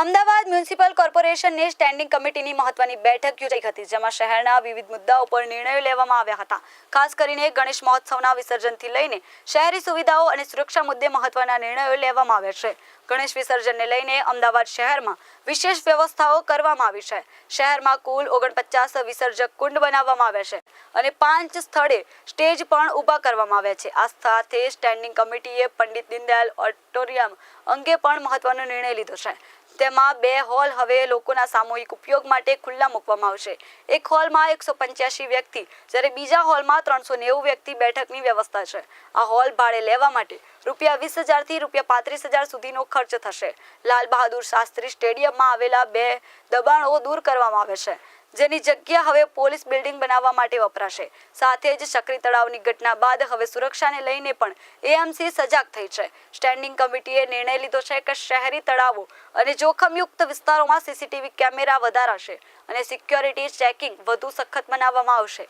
Ahmedabad municipal કોર્પોરેશનની standing કમિટીની મહત્વની બેઠક યોજાઈ હતી, જેમાં શહેરના વિવિધ મુદ્દાઓ પર નિર્ણયો લેવામાં આવ્યા હતા. ખાસ કરીને ગણેશ મહોત્સવના વિસર્જનથી લઈને શહેરી સુવિધાઓ અને સુરક્ષા મુદ્દે મહત્વના નિર્ણયો લેવામાં આવ્યા છે. ગણેશ વિસર્જનને લઈને અમદાવાદ શહેરમાં વિશેષ વ્યવસ્થાઓ કરવામાં આવી છે. શહેરમાં કુલ ઓગણપચાસ વિસર્જક કુંડ બનાવવામાં આવ્યા છે અને પાંચ સ્થળે સ્ટેજ પણ ઊભા કરવામાં આવ્યા છે. આ સાથે સ્ટેન્ડિંગ કમિટીએ પંડિત દીનદયાલ ઓડિટોરિયમ અંગે પણ મહત્વનો નિર્ણય લીધો છે. તેમાં બે હોલ હવે લોકોના સામૂહિક ઉપયોગ માટે ખુલ્લા મૂકવામાં આવશે. એક હોલમાં એકસો પંચ્યાસી વ્યક્તિ, જ્યારે બીજા હોલમાં ત્રણસો નેવું વ્યક્તિ બેઠકની વ્યવસ્થા છે. આ હોલ ભાડે લેવા માટે રૂપિયા વીસ હજારથી રૂપિયા પાંત્રીસ હજાર સુધીનો ખર્ચ થશે. લાલ બહાદુર શાસ્ત્રી સ્ટેડિયમમાં આવેલા બે દબાણો દૂર કરવામાં આવે છે. જેની જગ્યા હવે પોલીસ બિલ્ડિંગ બનાવવા માટે વપરાશે. સાથે જ ચક્રી તળાવની ઘટના બાદ હવે સુરક્ષાને લઈને પણ એએમસી સજાગ થઈ છે. સ્ટેન્ડિંગ કમિટીએ નિર્ણય લીધો છે કે શહેરી તળાવો અને જોખમયુક્ત વિસ્તારોમાં સીસીટીવી કેમેરા વધારાશે અને સિક્યોરિટી ચેકિંગ વધુ સખત બનાવવામાં આવશે.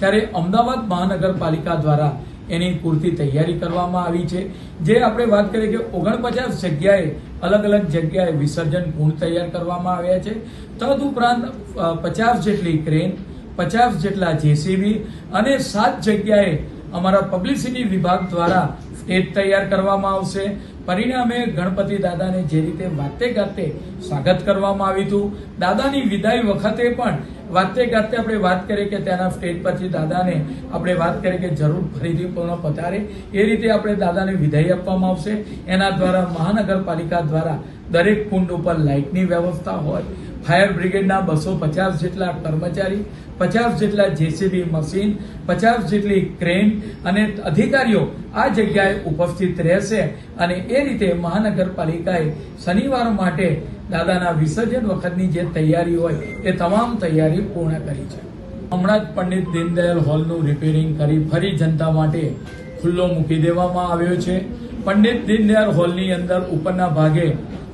ત્યારે અમદાવાદ મહાનગરપાલિકા દ્વારા એની પૂરતી તૈયારી કરવામાં આવી છે. જે આપણે વાત કરીએ કે ઓગણપચાસ જગ્યાએ અલગ અલગ જગ્યાએ વિસર્જન કુંડ તૈયાર કરવામાં આવ્યા છે. તદુપરાંત પચાસ જેટલી ક્રેન, પચાસ જેટલા જેસીબી અને સાત જગ્યાએ અમારા પબ્લિસિટી વિભાગ દ્વારા સ્ટેજ તૈયાર કરવામાં આવશે. પરિણામે ગણપતિ દાદાને જે રીતે વાતે ગાતે સ્વાગત કરવામાં આવ્યું હતું. દાદાની વિદાય વખતે પણ વાતે ગાતે આપણે વાત કરીએ કે ત્યાંના સ્ટેજ પરથી દાદાને આપણે વાત કરીએ કે જરૂર ફરીથી પૂર્ણ પધારે. એ રીતે આપણે દાદાને વિદાય આપવામાં આવશે. એના દ્વારા મહાનગરપાલિકા દ્વારા દરેક કુંડ ઉપર લાઇટની વ્યવસ્થા હોય ફાયર બ્રિગેડના બસો પચાસ જેટલા કર્મચારી, પચાસ જેટલા જેસીબી મશીન, પચાસ જેટલી ક્રેન અને અધિકારીઓ આ જગ્યાએ ઉપસ્થિત રહેશે અને એ રીતે મહાનગરપાલિકાએ શનિવાર માટે દાદાના વિસર્જન વખતની જે તૈયારી હોય એ તમામ તૈયારી પૂર્ણ કરી છે. હમણાં જ પંડિત દીનદયાલ હોલનું રિપેરિંગ કરી ફરી જનતા માટે ખુલ્લો મૂકી દેવામાં આવ્યો છે. પંડિત દીનદયાળ હોલની અંદર ઉપરના ભાગે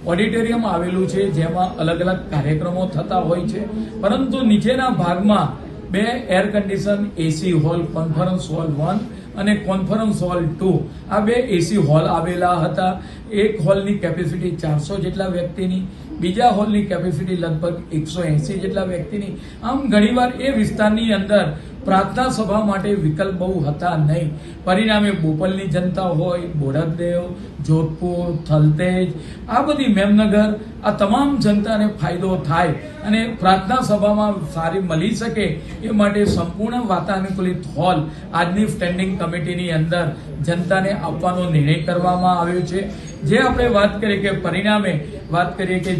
ઓડિટોરિયમ આવેલું છે, જેમાં અલગ અલગ કાર્યક્રમો થતા હોય છે. પરંતુ નીચેના ભાગમાં બે air condition AC hall conference hall one અને કોન્ફરન્સ હોલ ટુ આ બે એસી હોલ આવેલા હતા. એક હોલની કેપેસિટી ચારસો જેટલા વ્યક્તિની બીજા હોલની કેપેસિટી લગભગ એકસો એંસી જેટલા વ્યક્તિની. આમ ઘણીવાર એ વિસ્તારની અંદર પ્રાર્થના સભા માટે વિકલ્પ બહુ હતા નહીં. પરિણામે બોપલની જનતા હોય બોડકદેવ જોધપુર, થલતેજ, આ બધી મેમનગર, આ તમામ જનતાને ફાયદો થાય અને પ્રાર્થના સભામાં સારી મળી શકે એ માટે સંપૂર્ણ વાતાનુકૂલિત હોલ આજની સ્ટેન્ડિંગ કમિટીની અંદર જનતાને આપવાનો નિર્ણય કરવામાં આવ્યો છે. જે આપણે વાત કરીએ કે પરિણામે વાત કરીએ કે